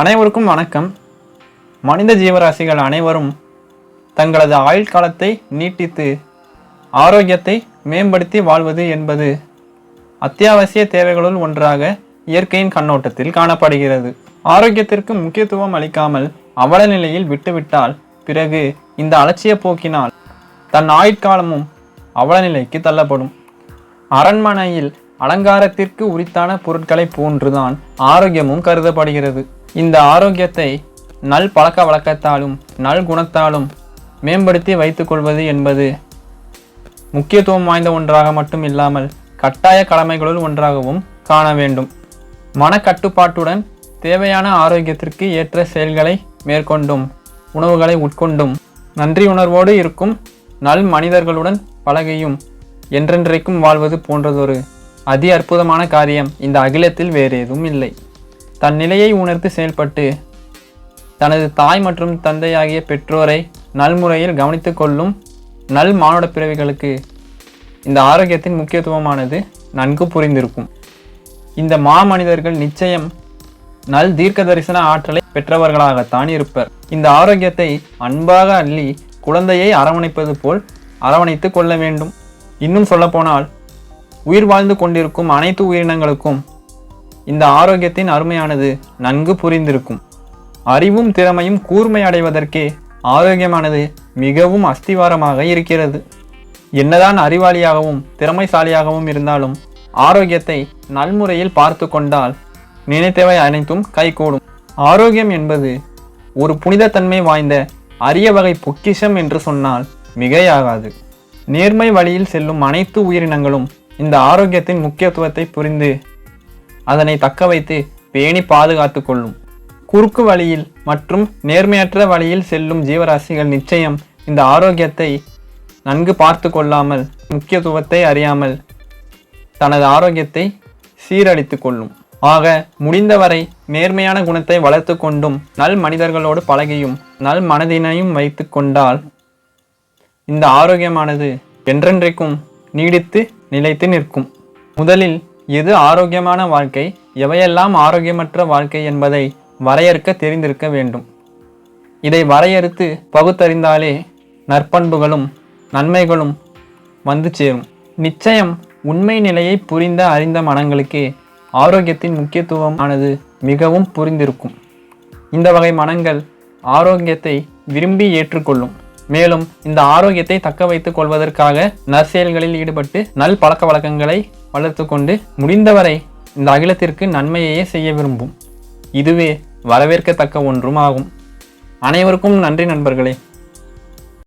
அனைவருக்கும் வணக்கம். மனித ஜீவராசிகள் அனைவரும் தங்களது ஆயுள் காலத்தை நீட்டித்து ஆரோக்கியத்தை மேம்படுத்தி வாழ்வது என்பது அத்தியாவசிய தேவைகளுள் ஒன்றாக இயற்கையின் கண்ணோட்டத்தில் காணப்படுகிறது. ஆரோக்கியத்திற்கு முக்கியத்துவம் அளிக்காமல் அவல நிலையில் விட்டுவிட்டால் பிறகு இந்த அலட்சிய போக்கினால் தன் ஆயுட்காலமும் அவல நிலைக்கு தள்ளப்படும். அரண்மனையில் அலங்காரத்திற்கு உரித்தான பொருட்களைப் போன்றுதான் ஆரோக்கியமும் கருதப்படுகிறது. இந்த ஆரோக்கியத்தை நல் பழக்க வழக்கத்தாலும் நல் குணத்தாலும் மேம்படுத்தி வைத்துக்கொள்வது என்பது முக்கியத்துவம் வாய்ந்த ஒன்றாக மட்டும் இல்லாமல் கட்டாய கடமைகளுள் ஒன்றாகவும் காண வேண்டும். மனக்கட்டுப்பாட்டுடன் தேவையான ஆரோக்கியத்திற்கு ஏற்ற செயல்களை மேற்கொண்டும் உணவுகளை உட்கொண்டும் நன்றி உணர்வோடு இருக்கும் நல் மனிதர்களுடன் பழகியும் என்றென்றைக்கும் வாழ்வது போன்றதொரு அதி அற்புதமான காரியம். இந்த அகிலத்தில் வேறு எதுவும் இல்லை. தன் நிலையை உணர்ந்து செயல்பட்டு தனது தாய் மற்றும் தந்தையாகிய பெற்றோரை நல்முறையில் கவனித்து கொள்ளும் நல் மானுட பிறவிகளுக்கு இந்த ஆரோக்கியத்தின் முக்கியத்துவமானது நன்கு புரிந்திருக்கும். இந்த மாமனிதர்கள் நிச்சயம் நல் தீர்க்க தரிசன ஆற்றலை பெற்றவர்களாகத்தான் இருப்பர். இந்த ஆரோக்கியத்தை அன்பாக அள்ளி குழந்தையை அரவணைப்பது போல் அரவணைத்து கொள்ள வேண்டும். இன்னும் சொல்லப்போனால் உயிர் வாழ்ந்து கொண்டிருக்கும் அனைத்து உயிரினங்களுக்கும் இந்த ஆரோக்கியத்தின் அருமையானது நன்கு புரிந்திருக்கும். அறிவும் திறமையும் கூர்மை அடைவதற்கே ஆரோக்கியமானது மிகவும் அஸ்திவாரமாக இருக்கிறது. என்னதான் அறிவாளியாகவும் திறமைசாலியாகவும் இருந்தாலும் ஆரோக்கியத்தை நல்முறையில் பார்த்து கொண்டால் நினைத்தவை அனைத்தும் கைகூடும். ஆரோக்கியம் என்பது ஒரு புனிதத்தன்மை வாய்ந்த அரிய வகை பொக்கிஷம் என்று சொன்னால் மிகையாகாது. நேர்மை வழியில் செல்லும் அனைத்து உயிரினங்களும் இந்த ஆரோக்கியத்தின் முக்கியத்துவத்தை புரிந்து அதனை தக்க வைத்து பேணி பாதுகாத்து கொள்ளும். குறுக்கு வழியில் மற்றும் நேர்மையற்ற வழியில் செல்லும் ஜீவராசிகள் நிச்சயம் இந்த ஆரோக்கியத்தை நன்கு பார்த்து கொள்ளாமல் முக்கியத்துவத்தை அறியாமல் தனது ஆரோக்கியத்தை சீரழித்து கொள்ளும். ஆக முடிந்தவரை நேர்மையான குணத்தை வளர்த்து கொண்டும் நல் மனிதர்களோடு பழகியும் நல் மனதினையும் வைத்து கொண்டால் இந்த ஆரோக்கியமானது என்றென்றைக்கும் நீடித்து நிலைத்து நிற்கும். முதலில் எது ஆரோக்கியமான வாழ்க்கை? எவையெல்லாம் ஆரோக்கியமற்ற வாழ்க்கை என்பதை வரையறுக்க தெரிந்திருக்க வேண்டும். இதை வரையறுத்து பகுத்தறிந்தாலே நற்பண்புகளும் நன்மைகளும் வந்து சேரும். நிச்சயம் உண்மை நிலையை புரிந்த அறிந்த மனங்களுக்கே ஆரோக்கியத்தின் முக்கியத்துவம் ஆனது மிகவும் புரிந்திருக்கும். இந்த வகை மனங்கள் ஆரோக்கியத்தை விரும்பி ஏற்றுக்கொள்ளும். மேலும் இந்த ஆரோக்கியத்தை தக்க வைத்துக் கொள்வதற்காக நற்செயல்களில் ஈடுபட்டு நல் பழக்க வழக்கங்களை வளர்த்து கொண்டு முடிந்தவரை இந்த அகிலத்திற்கு நன்மையையே செய்ய விரும்பும். இதுவே வரவேற்கத்தக்க ஒன்றும் ஆகும். அனைவருக்கும் நன்றி நண்பர்களே.